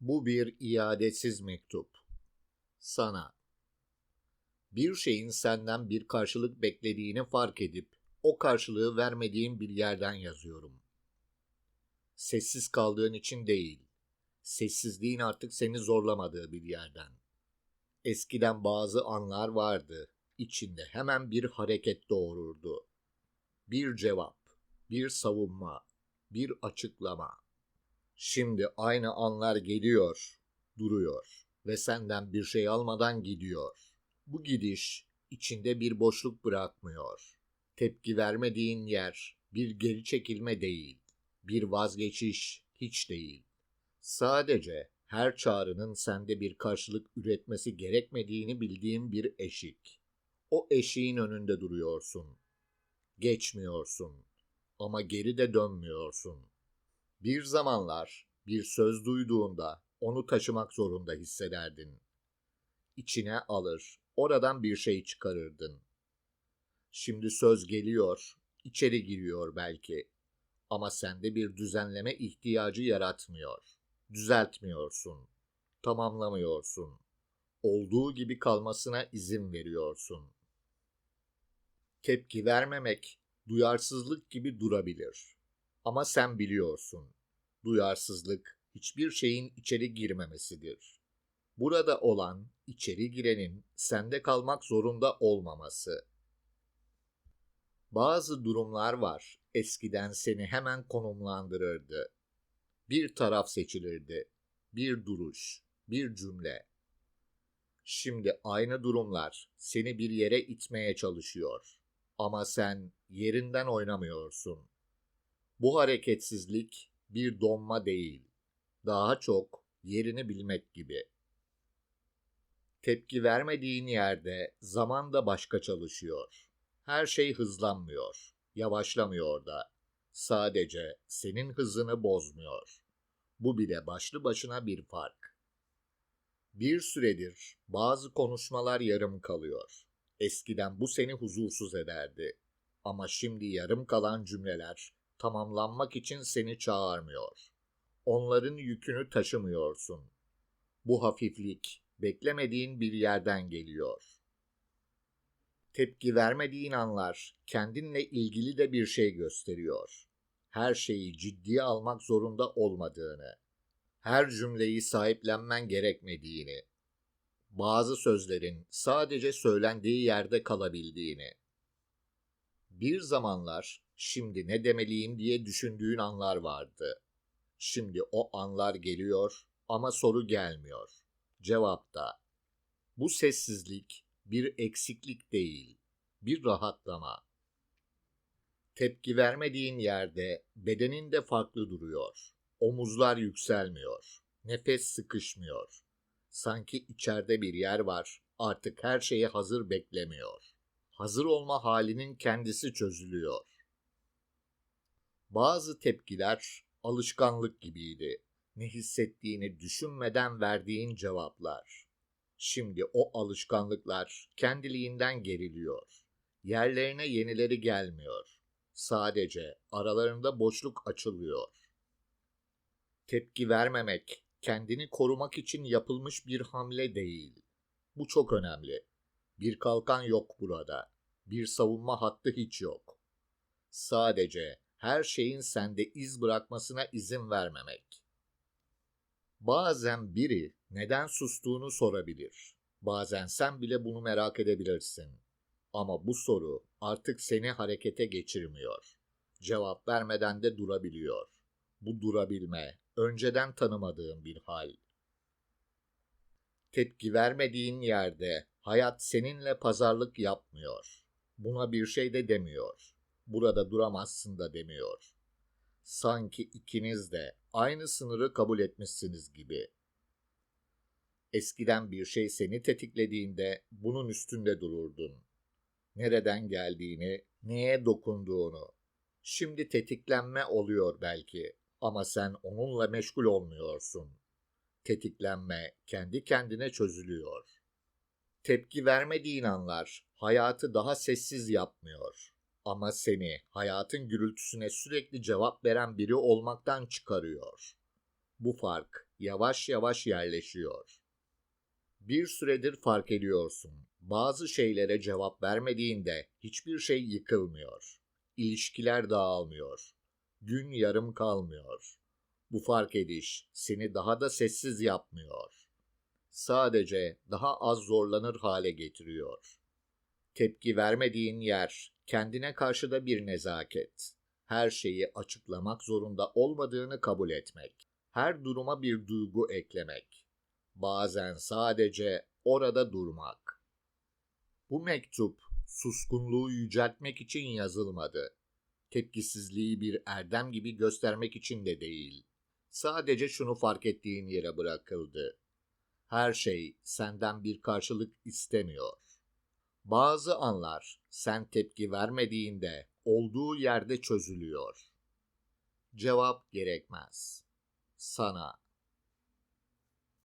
Bu bir iadetsiz mektup. Sana. Bir şeyin senden bir karşılık beklediğini fark edip o karşılığı vermediğin bir yerden yazıyorum. Sessiz kaldığın için değil, sessizliğin artık seni zorlamadığı bir yerden. Eskiden bazı anlar vardı, içinde hemen bir hareket doğururdu. Bir cevap, bir savunma, bir açıklama. Şimdi aynı anlar geliyor, duruyor ve senden bir şey almadan gidiyor. Bu gidiş içinde bir boşluk bırakmıyor. Tepki vermediğin yer bir geri çekilme değil, bir vazgeçiş hiç değil. Sadece her çağrının sende bir karşılık üretmesi gerekmediğini bildiğin bir eşik. O eşiğin önünde duruyorsun. Geçmiyorsun ama geri de dönmüyorsun. Bir zamanlar bir söz duyduğunda onu taşımak zorunda hissederdin. İçine alır, oradan bir şey çıkarırdın. Şimdi söz geliyor, içeri giriyor belki. Ama sende bir düzenleme ihtiyacı yaratmıyor. Düzeltmiyorsun. Tamamlamıyorsun. Olduğu gibi kalmasına izin veriyorsun. Tepki vermemek duyarsızlık gibi durabilir. Ama sen biliyorsun. Duyarsızlık hiçbir şeyin içeri girmemesidir. Burada olan içeri girenin sende kalmak zorunda olmaması. Bazı durumlar var. Eskiden seni hemen konumlandırırdı. Bir taraf seçilirdi. Bir duruş, bir cümle. Şimdi aynı durumlar seni bir yere itmeye çalışıyor. Ama sen yerinden oynamıyorsun. Bu hareketsizlik bir donma değil. Daha çok yerini bilmek gibi. Tepki vermediğin yerde zaman da başka çalışıyor. Her şey hızlanmıyor, yavaşlamıyor da. Sadece senin hızını bozmuyor. Bu bile başlı başına bir fark. Bir süredir bazı konuşmalar yarım kalıyor. Eskiden bu seni huzursuz ederdi. Ama şimdi yarım kalan cümleler tamamlanmak için seni çağırmıyor. Onların yükünü taşımıyorsun. Bu hafiflik beklemediğin bir yerden geliyor. Tepki vermediğin anlar kendinle ilgili de bir şey gösteriyor. Her şeyi ciddiye almak zorunda olmadığını, her cümleyi sahiplenmen gerekmediğini, bazı sözlerin sadece söylendiği yerde kalabildiğini. Bir zamanlar şimdi ne demeliyim diye düşündüğün anlar vardı. Şimdi o anlar geliyor ama soru gelmiyor. Cevap da. Bu sessizlik bir eksiklik değil, bir rahatlama. Tepki vermediğin yerde bedenin de farklı duruyor. Omuzlar yükselmiyor. Nefes sıkışmıyor. Sanki içeride bir yer var. Artık her şeye hazır beklemiyor. Hazır olma halinin kendisi çözülüyor. Bazı tepkiler alışkanlık gibiydi. Ne hissettiğini düşünmeden verdiğin cevaplar. Şimdi o alışkanlıklar kendiliğinden geriliyor. Yerlerine yenileri gelmiyor. Sadece aralarında boşluk açılıyor. Tepki vermemek kendini korumak için yapılmış bir hamle değil. Bu çok önemli. Bir kalkan yok burada. Bir savunma hattı hiç yok. Sadece her şeyin sende iz bırakmasına izin vermemek. Bazen biri neden sustuğunu sorabilir. Bazen sen bile bunu merak edebilirsin. Ama bu soru artık seni harekete geçirmiyor. Cevap vermeden de durabiliyor. Bu durabilme önceden tanımadığın bir hal. Tepki vermediğin yerde hayat seninle pazarlık yapmıyor. Buna bir şey de demiyor. Burada duramazsın da demiyor. Sanki ikiniz de aynı sınırı kabul etmişsiniz gibi. Eskiden bir şey seni tetiklediğinde bunun üstünde dururdun. Nereden geldiğini, neye dokunduğunu. Şimdi tetiklenme oluyor belki ama sen onunla meşgul olmuyorsun. Tetiklenme kendi kendine çözülüyor. Tepki vermediğin anlar hayatı daha sessiz yapmıyor. Ama seni hayatın gürültüsüne sürekli cevap veren biri olmaktan çıkarıyor. Bu fark yavaş yavaş yerleşiyor. Bir süredir fark ediyorsun. Bazı şeylere cevap vermediğinde hiçbir şey yıkılmıyor. İlişkiler dağılmıyor. Gün yarım kalmıyor. Bu fark ediş seni daha da sessiz yapmıyor. Sadece daha az zorlanır hale getiriyor. Tepki vermediğin yer kendine karşı da bir nezaket. Her şeyi açıklamak zorunda olmadığını kabul etmek. Her duruma bir duygu eklemek. Bazen sadece orada durmak. Bu mektup suskunluğu yüceltmek için yazılmadı. Tepkisizliği bir erdem gibi göstermek için de değil. Sadece şunu fark ettiğin yere bırakıldı. Her şey senden bir karşılık istemiyor. Bazı anlar sen tepki vermediğinde olduğu yerde çözülüyor. Cevap gerekmez. Sana